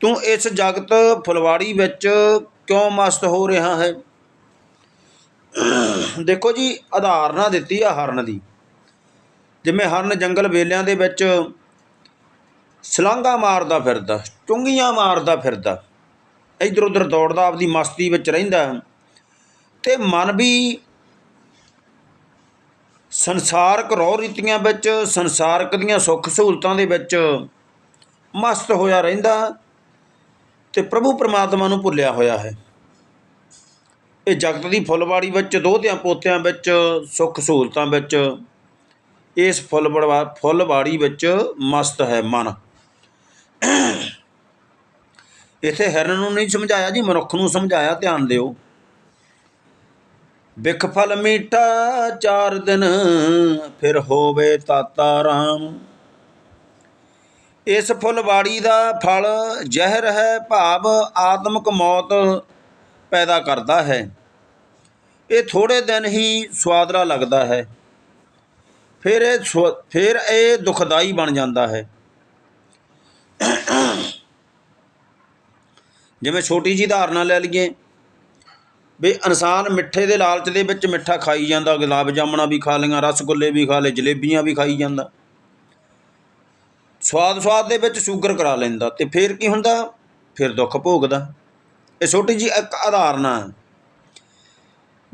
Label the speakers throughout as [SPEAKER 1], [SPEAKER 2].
[SPEAKER 1] ਤੂੰ ਇਸ ਜਗਤ ਫੁਲਵਾੜੀ ਵਿੱਚ ਕਿਉਂ ਮਸਤ ਹੋ ਰਿਹਾ ਹੈ? ਦੇਖੋ ਜੀ ਉਦਾਹਰਨਾਂ ਦਿੱਤੀ ਆ ਹਰਨ ਦੀ। ਜਿਵੇਂ ਹਰਨ ਜੰਗਲ ਵੇਲਿਆਂ ਦੇ ਵਿੱਚ ਸਲਾਂਗਾ ਮਾਰਦਾ ਫਿਰਦਾ, ਚੁੰਗੀਆਂ ਮਾਰਦਾ ਫਿਰਦਾ ਇਧਰ ਉਧਰ ਦੌੜਦਾ, ਆਪਦੀ ਮਸਤੀ ਵਿੱਚ ਰਹਿੰਦਾ। ਤੇ ਮਨ ਵੀ ਸੰਸਾਰਕ ਰੌ ਰੀਤੀਆਂ ਵਿੱਚ, ਸੰਸਾਰਕ ਦੀਆਂ ਸੁੱਖ ਸਹੂਲਤਾਂ ਦੇ ਵਿੱਚ ਮਸਤ ਹੋਇਆ ਰਹਿੰਦਾ। ਤੇ ਪ੍ਰਭੂ ਪਰਮਾਤਮਾ ਨੂੰ ਭੁੱਲਿਆ ਹੋਇਆ ਹੈ। ਇਹ ਜਗਤ ਦੀ ਫੁੱਲਬਾੜੀ ਵਿੱਚ ਦੋਹਤਿਆਂ ਪੋਤਿਆਂ ਵਿੱਚ, ਸੁੱਖ ਸਹੂਲਤਾਂ ਵਿੱਚ, ਇਸ ਫੁੱਲਵੜਾ ਫੁੱਲਬਾੜੀ ਵਿੱਚ ਮਸਤ ਹੈ ਮਨ। ਇਥੇ ਹਿਰਨ ਨੂੰ ਨਹੀਂ ਸਮਝਾਇਆ ਜੀ, ਮਨੁੱਖ ਨੂੰ ਸਮਝਾਇਆ, ਧਿਆਨ ਦਿਓ। ਬਿਖ ਫਲ ਮੀਠਾ ਚਾਰ ਦਿਨ, ਫਿਰ ਹੋਵੇ ਤਾਤਾ ਰਾਮ। ਇਸ ਫੁੱਲਵਾੜੀ ਦਾ ਫਲ ਜ਼ਹਿਰ ਹੈ, ਭਾਵ ਆਤਮਿਕ ਮੌਤ ਪੈਦਾ ਕਰਦਾ ਹੈ। ਇਹ ਥੋੜੇ ਦਿਨ ਹੀ ਸਵਾਦਲਾ ਲੱਗਦਾ ਹੈ। ਫਿਰ ਇਹ ਸਵ- ਫਿਰ ਇਹ ਦੁਖਦਾਈ ਬਣ ਜਾਂਦਾ ਹੈ। ਜਿਵੇਂ ਛੋਟੀ ਜੀ ਧਾਰਨਾ ਲੈ ਲਈਏ, ਵੀ ਇਨਸਾਨ ਮਿੱਠੇ ਦੇ ਲਾਲਚ ਦੇ ਵਿੱਚ ਮਿੱਠਾ ਖਾਈ ਜਾਂਦਾ, ਗੁਲਾਬ ਜਾਮਣਾ ਵੀ ਖਾ ਲਈਆਂ, ਰਸਗੁੱਲੇ ਵੀ ਖਾ ਲਏ, ਜਲੇਬੀਆਂ ਵੀ ਖਾਈ ਜਾਂਦਾ। ਸਵਾਦ ਸਵਾਦ ਦੇ ਵਿੱਚ ਸ਼ੂਗਰ ਕਰਾ ਲੈਂਦਾ ਤੇ ਫਿਰ ਕੀ ਹੁੰਦਾ? ਫਿਰ ਦੁੱਖ ਭੋਗਦਾ। ਇਹ ਛੋਟੀ ਜੀ ਇੱਕ ਉਦਾਹਰਨਾ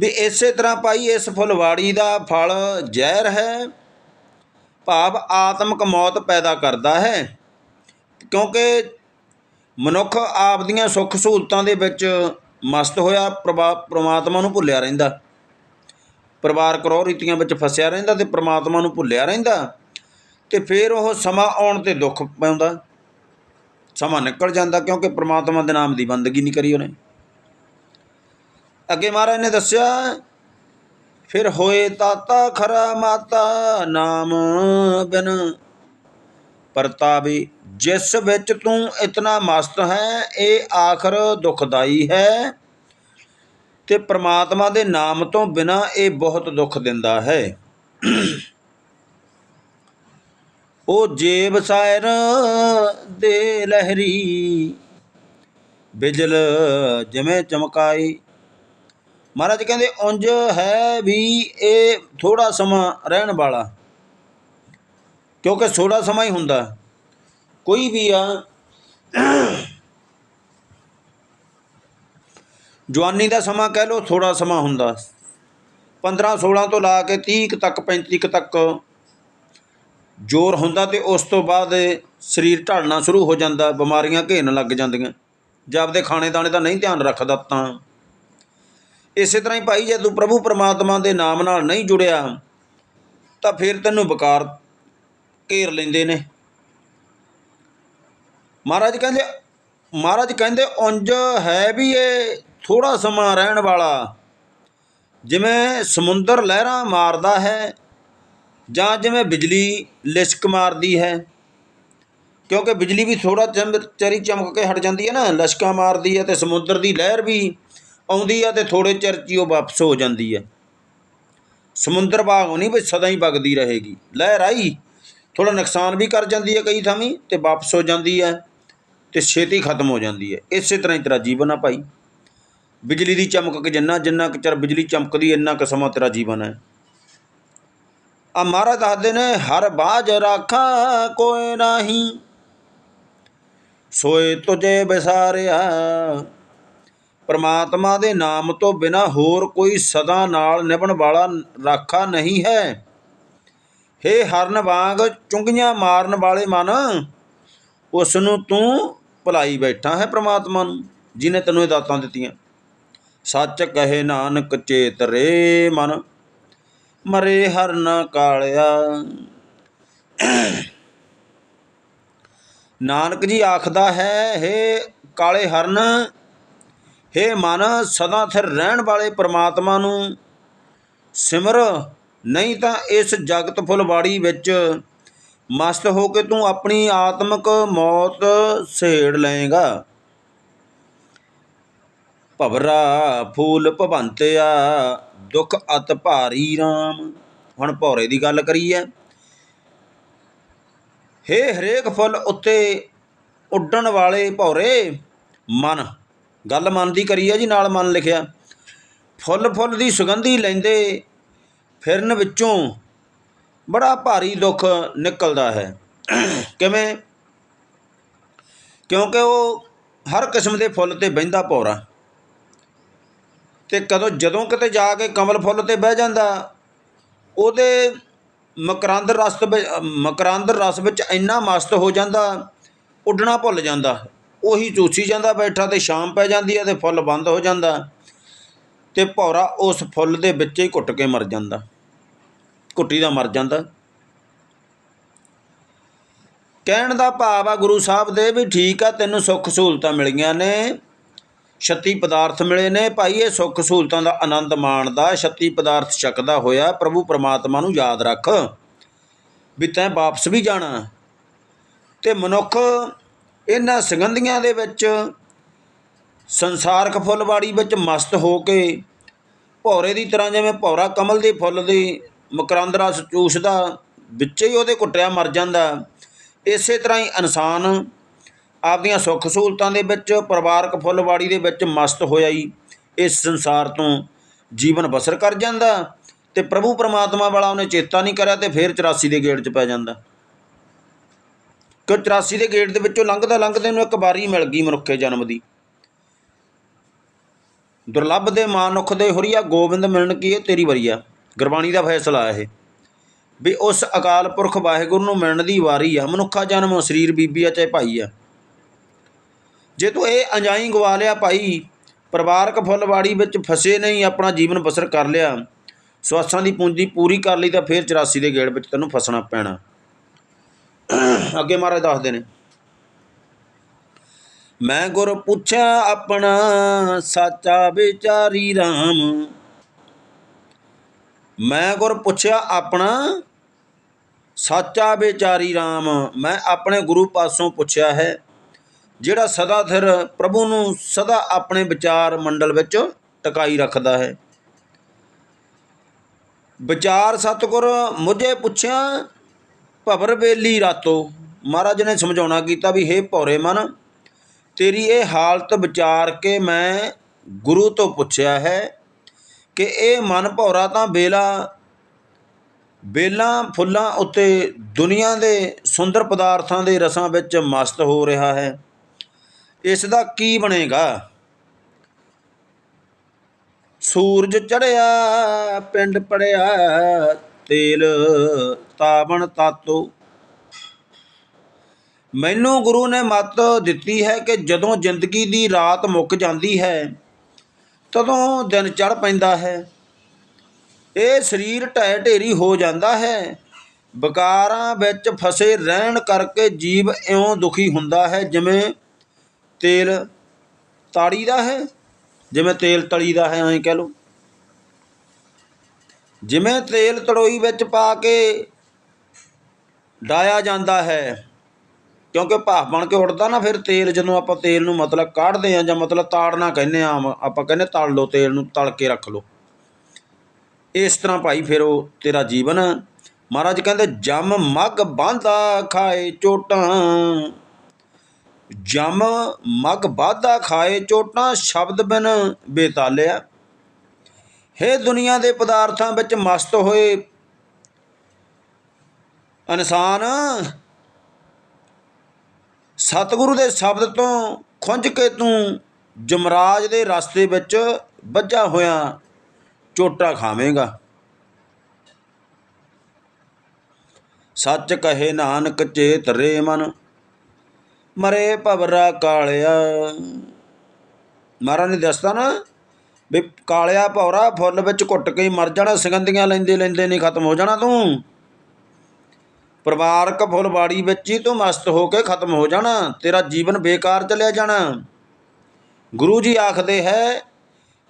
[SPEAKER 1] ਵੀ ਇਸੇ ਤਰ੍ਹਾਂ ਭਾਈ ਇਸ ਫੁਲਵਾੜੀ ਦਾ ਫਲ ਜ਼ਹਿਰ ਹੈ। ਭਾਵ ਆਤਮਕ ਮੌਤ ਪੈਦਾ ਕਰਦਾ ਹੈ। ਕਿਉਂਕਿ ਮਨੁੱਖ ਆਪ ਦੀਆਂ ਸੁੱਖ ਸਹੂਲਤਾਂ ਦੇ ਵਿੱਚ ਮਸਤ ਹੋਇਆ, ਪ੍ਰਭਾ ਪ੍ਰਮਾਤਮਾ ਨੂੰ ਭੁੱਲਿਆ ਰਹਿੰਦਾ। ਪਰਿਵਾਰ ਕਰੋ ਰੀਤੀਆਂ ਵਿੱਚ ਫਸਿਆ ਰਹਿੰਦਾ ਤੇ ਪ੍ਰਮਾਤਮਾ ਨੂੰ ਭੁੱਲਿਆ ਰਹਿੰਦਾ। ਤੇ ਫਿਰ ਉਹ ਸਮਾਂ ਆਉਣ ਤੇ ਦੁੱਖ ਪਾਉਂਦਾ ਸਮਾਂ ਨਿਕਲ ਜਾਂਦਾ ਕਿਉਂਕਿ ਪ੍ਰਮਾਤਮਾ ਦੇ ਨਾਮ ਦੀ ਬੰਦਗੀ ਨਹੀਂ ਕਰੀ ਉਹਨੇ। ਅੱਗੇ ਮਹਾਰਾਜ ਨੇ ਦੱਸਿਆ, ਫਿਰ ਹੋਏ ਤਾਤਾ ਖਰਾ ਮਾਤਾ ਨਾਮ ਬਿਨ। ਪਰਤਾਵੇ ਜਿਸ ਵਿੱਚ ਤੂੰ ਇਤਨਾ ਮਸਤ ਹੈ, ਇਹ ਆਖਰ ਦੁਖਦਾਈ ਹੈ। ਤੇ ਪ੍ਰਮਾਤਮਾ ਦੇ ਨਾਮ ਤੋਂ ਬਿਨਾ ਇਹ ਬਹੁਤ ਦੁੱਖ ਦਿੰਦਾ ਹੈ। ਉਹ ਜੇਬ ਸਾਇਰ ਦੇ ਲਹਿਰੀ। ਬਿਜਲ ਜਿਵੇਂ ਚਮਕਾਈ। ਮਹਾਰਾਜ ਕਹਿੰਦੇ ਉਂਝ ਹੈ ਵੀ ਇਹ ਥੋੜਾ ਸਮਾਂ ਰਹਿਣ ਵਾਲਾ। ਕਿਉਂਕਿ ਥੋੜਾ ਸਮਾਂ ਹੀ ਹੁੰਦਾ। ਕੋਈ ਵੀ ਆ ਜਵਾਨੀ ਦਾ ਸਮਾਂ ਕਹਿ ਲੋ ਥੋੜਾ ਸਮਾਂ ਹੁੰਦਾ। 15 16 ਤੋਂ ਲਾ ਕੇ 30 ਕੁ ਤੱਕ 35 ਕੁ ਤੱਕ ਜ਼ੋਰ ਹੁੰਦਾ ਅਤੇ ਉਸ ਤੋਂ ਬਾਅਦ ਸਰੀਰ ਢਲਣਾ ਸ਼ੁਰੂ ਹੋ ਜਾਂਦਾ, ਬਿਮਾਰੀਆਂ ਘੇਰਨ ਲੱਗ ਜਾਂਦੀਆਂ। ਜੇ ਆਪਦੇ ਖਾਣੇ ਦਾਣੇ ਦਾ ਨਹੀਂ ਧਿਆਨ ਰੱਖਦਾ ਤਾਂ। ਇਸੇ ਤਰ੍ਹਾਂ ਹੀ ਭਾਈ, ਜੇ ਤੂੰ ਪ੍ਰਭੂ ਪਰਮਾਤਮਾ ਦੇ ਨਾਮ ਨਾਲ ਨਹੀਂ ਜੁੜਿਆ, ਤਾਂ ਫਿਰ ਤੈਨੂੰ ਬਕਾਰ ਘੇਰ ਲੈਂਦੇ ਨੇ। ਮਹਾਰਾਜ ਕਹਿੰਦੇ ਮਹਾਰਾਜ ਕਹਿੰਦੇ, ਉਂਝ ਹੈ ਵੀ ਇਹ ਥੋੜਾ ਸਮਾਂ ਰਹਿਣ ਵਾਲਾ। ਜਿਵੇਂ ਸਮੁੰਦਰ ਲਹਿਰਾਂ ਮਾਰਦਾ ਹੈ ਜਾਂ ਜਿਵੇਂ ਬਿਜਲੀ ਲਿਸ਼ਕ ਮਾਰਦੀ ਹੈ, ਕਿਉਂਕਿ ਬਿਜਲੀ ਵੀ ਥੋੜਾ ਚਰੀ ਚਮਕ ਕੇ ਹਟ ਜਾਂਦੀ ਹੈ ਨਾ, ਲਸ਼ਕਾਂ ਮਾਰਦੀ ਹੈ ਤੇ ਸਮੁੰਦਰ ਦੀ ਲਹਿਰ ਵੀ ਆਉਂਦੀ ਹੈ ਤੇ ਥੋੜੇ ਚਿਰ 'ਚ ਹੀ ਉਹ ਵਾਪਸ ਹੋ ਜਾਂਦੀ ਹੈ। ਸਮੁੰਦਰ ਬਾਗ ਨਹੀਂ ਵੀ ਸਦਾ ਹੀ ਵਗਦੀ ਰਹੇਗੀ। ਲਹਿਰ ਆਈ ਥੋੜਾ ਨੁਕਸਾਨ ਵੀ ਕਰ ਜਾਂਦੀ ਹੈ ਕਈ ਥਾਵੀਂ ਤੇ ਵਾਪਸ ਹੋ ਜਾਂਦੀ ਹੈ ਤੇ ਛੇਤੀ ਖਤਮ ਹੋ ਜਾਂਦੀ ਹੈ। ਇਸੇ ਤਰ੍ਹਾਂ ਹੀ ਤੇਰਾ ਜੀਵਨ ਆ ਭਾਈ। ਬਿਜਲੀ ਦੀ ਚਮਕ ਕੇ ਜਿੰਨਾ ਜਿੰਨਾ ਕੁ ਚਿਰ ਬਿਜਲੀ ਚਮਕਦੀ ਇੰਨਾ ਕੁ ਸਮਾਂ ਤੇਰਾ ਜੀਵਨ ਹੈ। ਆ ਮਹਾਰਾਜ ਦੱਸਦੇ ਨੇ ਹਰ ਬਾਜ ਰਾਖਾ ਕੋਈ ਨਹੀਂ। ਸੋਏ ਤੁਝੇ ਬਿਸਾਰਿਆ, ਪਰਮਾਤਮਾ ਦੇ ਨਾਮ ਤੋਂ ਬਿਨਾ ਹੋਰ ਕੋਈ ਸਦਾ ਨਾਲ ਨਿਭਣ ਵਾਲਾ ਰਾਖਾ ਨਹੀਂ ਹੈ। ਹੇ ਹਰਨ ਵਾਂਗ ਚੁੰਗੀਆਂ ਮਾਰਨ ਵਾਲੇ ਮਨ ਉਸ ਨੂੰ ਤੂੰ ਭੁਲਾਈ ਬੈਠਾ ਹੈ ਪ੍ਰਮਾਤਮਾ ਨੂੰ, ਜਿਨੇ ਤੈਨੂੰ ਇਹ ਦਾਤਾਂ ਦਿੱਤੀਆਂ। ਸੱਚ ਕਹੇ ਨਾਨਕ ਚੇਤ ਰੇ ਮਨ। ਮਰੇ ਹਰਨ ਕਾਲਿਆ। ਨਾਨਕ ਜੀ ਆਖਦਾ ਹੈ, ਹੇ ਕਾਲੇ ਹਰਨ, ਹੇ ਮਨ, ਸਦਾ ਥਿਰ ਰਹਿਣ ਵਾਲੇ ਪ੍ਰਮਾਤਮਾ ਨੂੰ। ਸਿਮਰ, ਨਹੀਂ ਤਾਂ ਇਸ ਜਗਤ ਫੁਲਵਾੜੀ ਵਿੱਚ ਮਸਤ ਹੋ ਕੇ ਤੂੰ ਆਪਣੀ ਆਤਮਿਕ ਮੌਤ ਸਹੇੜ ਲਏਗਾ। ਭਵਰਾ ਫੂਲ ਭਵੰਤਿਆ, ਦੁਖ ਅਤ ਭਾਰੀ RAM ਹੁਣ ਭੌਰੇ ਦੀ ਗੱਲ ਕਰੀਏ। ਹੇ ਹਰੇਕ ਫੁੱਲ ਉੱਤੇ ਉੱਡਣ ਵਾਲੇ ਭੌਰੇ, ਮਨ। ਗੱਲ ਮਨ ਦੀ ਕਰੀ ਹੈ ਜੀ, ਨਾਲ ਮਨ ਲਿਖਿਆ। ਫੁੱਲ ਫੁੱਲ ਦੀ ਸੁਗੰਧੀ ਲੈਂਦੇ ਫਿਰਨ ਵਿੱਚੋਂ ਬੜਾ ਭਾਰੀ ਦੁੱਖ ਨਿਕਲਦਾ ਹੈ। ਕਿਵੇਂ? ਕਿਉਂਕਿ ਉਹ ਹਰ ਕਿਸਮ ਦੇ ਫੁੱਲ ਤੇ ਬਹਿੰਦਾ ਭੌਰਾ। ਤੇ ਕਦੋਂ, ਜਦੋਂ ਕਿਤੇ ਜਾ ਕੇ ਕਮਲ ਫੁੱਲ ਤੇ ਬਹਿ ਜਾਂਦਾ, ਉਹਦੇ ਮਕਰੰਦ ਰਸ ਵਿੱਚ, ਮਕਰੰਦ ਰਸ ਵਿੱਚ ਇੰਨਾ ਮਸਤ ਹੋ ਜਾਂਦਾ, ਉੱਡਣਾ ਭੁੱਲ ਜਾਂਦਾ। ਉਹੀ ਚੂਸੀ ਜਾਂਦਾ ਬੈਠਾ ਤੇ ਸ਼ਾਮ ਪੈ ਜਾਂਦੀ ਹੈ ਤੇ ਫੁੱਲ ਬੰਦ ਹੋ ਜਾਂਦਾ। ਤੇ ਭੌਰਾ ਉਸ ਫੁੱਲ ਦੇ ਵਿੱਚ ਹੀ ਘੁੱਟ ਕੇ ਮਰ ਜਾਂਦਾ। ਘੁੱਟੀ ਦਾ ਮਰ ਜਾਂਦਾ। ਕਹਿਣ ਦਾ ਭਾਵ ਆ, ਗੁਰੂ ਸਾਹਿਬ ਦੇ ਵੀ ਠੀਕ ਆ, ਤੈਨੂੰ ਸੁੱਖ ਸਹੂਲਤਾਂ ਮਿਲੀਆਂ ਨੇ। 36 ਪਦਾਰਥ ਮਿਲੇ ਨੇ। ਭਾਈ, ਇਹ ਸੁੱਖ ਸਹੂਲਤਾਂ ਦਾ ਆਨੰਦ ਮਾਣਦਾ। 36 ਪਦਾਰਥ ਛਕਦਾ ਹੋਇਆ, ਪ੍ਰਭੂ ਪਰਮਾਤਮਾ ਨੂੰ ਯਾਦ ਰੱਖ। ਵੀ ਤੈਂ ਵਾਪਸ ਵੀ ਜਾਣਾ। ਤੇ ਮਨੁੱਖ ਇਹਨਾਂ ਸੰਗੰਧੀਆਂ ਦੇ ਵਿੱਚ ਸੰਸਾਰਕ ਫੁੱਲਵਾੜੀ ਵਿੱਚ ਮਸਤ ਹੋ ਕੇ, ਭੌਰੇ ਦੀ ਤਰ੍ਹਾਂ ਜਿਵੇਂ ਭੌਰਾ ਕਮਲ ਦੇ ਫੁੱਲ ਦੀ ਮਕਰੰਦ ਰਸ ਚੂਸਦਾ, ਵਿੱਚੇ ਹੀ ਉਹਦੇ ਕੁੱਟਿਆ ਮਰ ਜਾਂਦਾ। ਇਸੇ ਤਰ੍ਹਾਂ ਹੀ ਇਨਸਾਨ ਆਪਦੀਆਂ ਸੁੱਖ ਸਹੂਲਤਾਂ ਦੇ ਵਿੱਚ, ਪਰਿਵਾਰਕ ਫੁੱਲਵਾੜੀ ਦੇ ਵਿੱਚ ਮਸਤ ਹੋਇਆ ਹੀ ਇਸ ਸੰਸਾਰ ਤੋਂ ਜੀਵਨ ਬਸਰ ਕਰ ਜਾਂਦਾ ਤੇ ਪ੍ਰਭੂ ਪਰਮਾਤਮਾ ਵਾਲਾ ਉਹਨੇ ਚੇਤਾ ਨਹੀਂ ਕਰਿਆ ਤੇ ਫਿਰ 84 ਦੇ ਗੇੜ 'ਚ ਪੈ ਜਾਂਦਾ। ਕਿ 84 ਦੇ ਗੇੜ ਦੇ ਵਿੱਚੋਂ ਲੰਘਦਾ ਲੰਘਦੇ ਨੂੰ ਇੱਕ ਵਾਰੀ ਮਿਲ ਗਈ ਮਨੁੱਖੇ ਜਨਮ ਦੀ। ਦੁਰਲੱਭ ਦੇ ਮਾਨੁਖ ਦੇ ਹੁਰੀਆ ਗੋਬਿੰਦ ਮਿਲਣ ਕੀ ਇਹ ਤੇਰੀ ਵਰੀਆ ਗੁਰਬਾਣੀ ਦਾ ਫੈਸਲਾ ਇਹ। ਵੀ ਉਸ ਅਕਾਲ ਪੁਰਖ ਵਾਹਿਗੁਰੂ ਨੂੰ ਮਿਲਣ ਦੀ ਵਾਰੀ ਆ। ਮਨੁੱਖਾ ਜਨਮ ਸਰੀਰ ਬੀਬੀ ਆ ਚਾਹੇ ਭਾਈ ਆ। ਜੇ ਤੂੰ ਇਹ ਅੰਜਾਈ ਗਵਾ ਲਿਆ ਭਾਈ, ਪਰਿਵਾਰਕ ਫੁੱਲਵਾੜੀ ਵਿੱਚ ਫਸੇ ਨਹੀਂ, ਆਪਣਾ ਜੀਵਨ ਬਸਰ ਕਰ ਲਿਆ, ਸਵਾਸਾਂ ਦੀ ਪੂੰਜੀ ਪੂਰੀ ਕਰ ਲਈ ਤਾਂ ਫਿਰ 84 ਦੇ ਗੇੜ ਵਿੱਚ ਤੈਨੂੰ ਫਸਣਾ ਪੈਣਾ। ਅੱਗੇ ਮਹਾਰਾਜ ਦੱਸਦੇ ਨੇ, ਮੈਂ ਗੁਰ ਪੁੱਛਿਆ ਆਪਣਾ ਸਾਚਾ ਵਿਚਾਰੀ RAM ਮੈਂ ਗੁਰ ਪੁੱਛਿਆ ਆਪਣਾ ਸਾਚਾ ਵਿਚਾਰੀ RAM ਮੈਂ ਆਪਣੇ ਗੁਰੂ ਪਾਸੋਂ ਪੁੱਛਿਆ ਹੈ। ਜਿਹੜਾ ਸਦਾ ਥਿਰ ਪ੍ਰਭੂ ਨੂੰ ਸਦਾ ਆਪਣੇ ਵਿਚਾਰ ਮੰਡਲ ਵਿੱਚ ਟਿਕਾਈ ਰੱਖਦਾ ਹੈ। ਵਿਚਾਰ ਸਤਗੁਰ ਮੁਝੇ ਪੁੱਛਿਆ, ਭਵਰ ਵੇਲੀ ਰਾਤੋ। ਮਹਾਰਾਜ ਨੇ ਸਮਝਾਉਣਾ ਕੀਤਾ ਵੀ, ਹੇ ਭੌਰੇ ਮਨ, ਤੇਰੀ ਇਹ ਹਾਲਤ ਵਿਚਾਰ ਕੇ ਮੈਂ ਗੁਰੂ ਤੋਂ ਪੁੱਛਿਆ ਹੈ ਕਿ ਇਹ ਮਨ ਭੌਰਾ ਤਾਂ ਬੇਲਾ, ਬੇਲਾਂ ਫੁੱਲਾਂ ਉੱਤੇ ਦੁਨੀਆ ਦੇ ਸੁੰਦਰ ਪਦਾਰਥਾਂ ਦੇ ਰਸਾਂ ਵਿੱਚ ਮਸਤ ਹੋ ਰਿਹਾ ਹੈ। ਇਸ ਦਾ ਕੀ ਬਣੇਗਾ? ਸੂਰਜ ਚੜਿਆ, ਪਿੰਡ ਪੜਿਆ, ਤੇਲ ਤਾਵਣ ਤਾਤੋ। ਮੈਨੂੰ ਗੁਰੂ ਨੇ ਮੱਤ ਦਿੱਤੀ ਹੈ ਕਿ ਜਦੋਂ ਜ਼ਿੰਦਗੀ ਦੀ ਰਾਤ ਮੁੱਕ ਜਾਂਦੀ ਹੈ, ਤਦੋਂ ਦਿਨ ਚੜ ਪੈਂਦਾ ਹੈ। ਇਹ ਸਰੀਰ ਢਹਿ ਢੇਰੀ ਹੋ ਜਾਂਦਾ ਹੈ। ਵਿਕਾਰਾਂ ਵਿੱਚ ਫਸੇ ਰਹਿਣ ਕਰਕੇ ਜੀਵ ਇਉਂ ਦੁਖੀ ਹੁੰਦਾ ਹੈ, ਜਿਵੇਂ ਤੇਲ ਤਾੜੀ ਦਾ ਹੈ, ਜਿਵੇਂ ਤੇਲ ਤਲੀ ਦਾ ਹੈ ਐਂ ਕਹਿ ਲਓ। ਜਿਵੇਂ ਤੇਲ ਤੜੋਈ ਵਿੱਚ ਪਾ ਕੇ ਡਾਇਆ ਜਾਂਦਾ ਹੈ, ਕਿਉਂਕਿ ਭਾਫ ਬਣ ਕੇ ਉੱਡਦਾ ਨਾ, ਫਿਰ ਤੇਲ ਜਦੋਂ ਆਪਾਂ ਤੇਲ ਨੂੰ ਮਤਲਬ ਕਾਢਦੇ ਆ ਜਾਂ ਮਤਲਬ ਤਾੜਨਾ ਕਹਿੰਦੇ ਆ ਆਪਾਂ ਕਹਿੰਦੇ ਤਲ ਲਓ ਤੇਲ ਨੂੰ, ਤਲ ਕੇ ਰੱਖ ਲਓ। ਇਸ ਤਰ੍ਹਾਂ ਭਾਈ ਫਿਰ ਉਹ ਤੇਰਾ ਜੀਵਨ ਮਹਾਰਾਜ ਕਹਿੰਦੇ, ਜਮ ਮਗ ਬਾਂਦਾ ਖਾਏ ਚੋਟਾਂ। ਜਮ ਮਗ ਬਾਧਾ ਖਾਏ ਚੋਟਾਂ ਸ਼ਬਦ ਬਿਨ ਬੇਤਾਲਿਆ। ਹੈ ਦੁਨੀਆ ਦੇ ਪਦਾਰਥਾਂ ਵਿੱਚ ਮਸਤ ਹੋਏ ਇਨਸਾਨ, ਸਤਿਗੁਰੂ ਦੇ ਸ਼ਬਦ ਤੋਂ ਖੁੰਝ ਕੇ ਤੂੰ ਜਮਰਾਜ ਦੇ ਰਸਤੇ ਵਿੱਚ ਵੱਜਾ ਹੋਇਆ ਚੋਟਾ ਖਾਵੇਂਗਾ। ਸੱਚ ਕਹੇ ਨਾਨਕ ਚੇਤ ਰੇ ਮਨ ਮਰੇ ਭਵਰਾ ਕਾਲਿਆ। ਮਹਾਰਾਜ ਨੇ ਦੱਸਦਾ ਨਾ ਵੀ ਕਾਲਿਆ ਭੌਰਾ ਫੁੱਲ ਵਿੱਚ ਘੁੱਟ ਕੇ ਮਰ ਜਾਣਾ, ਸੁਗੰਧੀਆਂ ਲੈਂਦੇ ਲੈਂਦੇ ਨਹੀਂ ਖਤਮ ਹੋ ਜਾਣਾ ਤੂੰ। ਪਰਿਵਾਰਕ ਫੁੱਲਬਾੜੀ ਵਿੱਚ ਹੀ ਤੂੰ ਮਸਤ ਹੋ ਕੇ ਖਤਮ ਹੋ ਜਾਣਾ, ਤੇਰਾ ਜੀਵਨ ਬੇਕਾਰ ਚਲਿਆ ਜਾਣਾ। ਗੁਰੂ ਜੀ ਆਖਦੇ ਹੈ,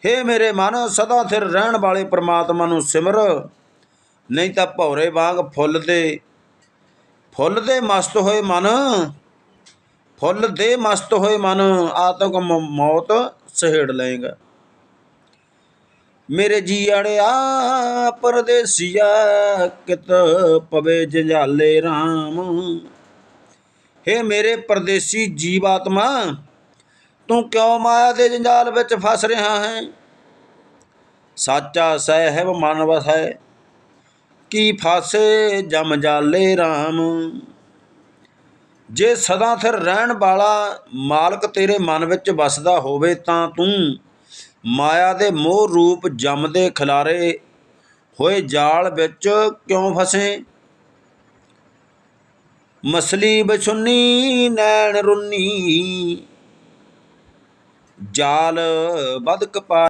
[SPEAKER 1] ਹੇ ਮੇਰੇ ਮਨ, ਸਦਾ ਥਿਰ ਰਹਿਣ ਵਾਲੇ ਪ੍ਰਮਾਤਮਾ ਨੂੰ ਸਿਮਰ। ਨਹੀਂ ਤਾਂ ਭੌਰੇ ਵਾਂਗ ਫੁੱਲ ਦੇ ਫੁੱਲ ਦੇ ਮਸਤ ਹੋਏ ਮਨ ਫੁੱਲ ਦੇ ਮਸਤ ਹੋਏ ਮਨ, ਆਤਮ ਮੌਤ ਸਹਿੜ ਲਏਗਾ। ਮੇਰੇ ਜੀੜਿਆ ਪਰਦੇਸੀਆ, ਕਿਤ ਪਵੇ ਜੰਜਾਲੇ RAM ਹੇ ਮੇਰੇ ਪਰਦੇਸੀ ਜੀਵਾਤਮਾ, ਤੂੰ ਕਿਉਂ ਮਾਇਆ ਦੇ ਜੰਜਾਲ ਵਿੱਚ ਫਸ ਰਿਹਾ ਹੈ? ਸਾਚਾ ਸਹਿਬ ਮਨ ਵਸੈ, ਕੀ ਫਾਸੇ ਜਮ ਜਾਲੇ RAM ਜੇ ਸਦਾ ਸਿਰ ਰਹਿਣ ਵਾਲਾ ਮਾਲਕ ਤੇਰੇ ਮਨ ਵਿੱਚ ਵਸਦਾ ਹੋਵੇ ਤਾਂ ਤੂੰ ਮਾਇਆ ਦੇ ਮੋਹ ਰੂਪ ਜਮ ਦੇ ਖਿਲਾਰੇ ਹੋਏ ਜਾਲ ਵਿੱਚ ਕਿਉਂ ਫਸੇ? ਮਸਲੀ ਬਛੁੰਨੀ ਨੈਣ ਰੁੰਨੀ, ਜਾਲ ਬਦਕ ਪਾ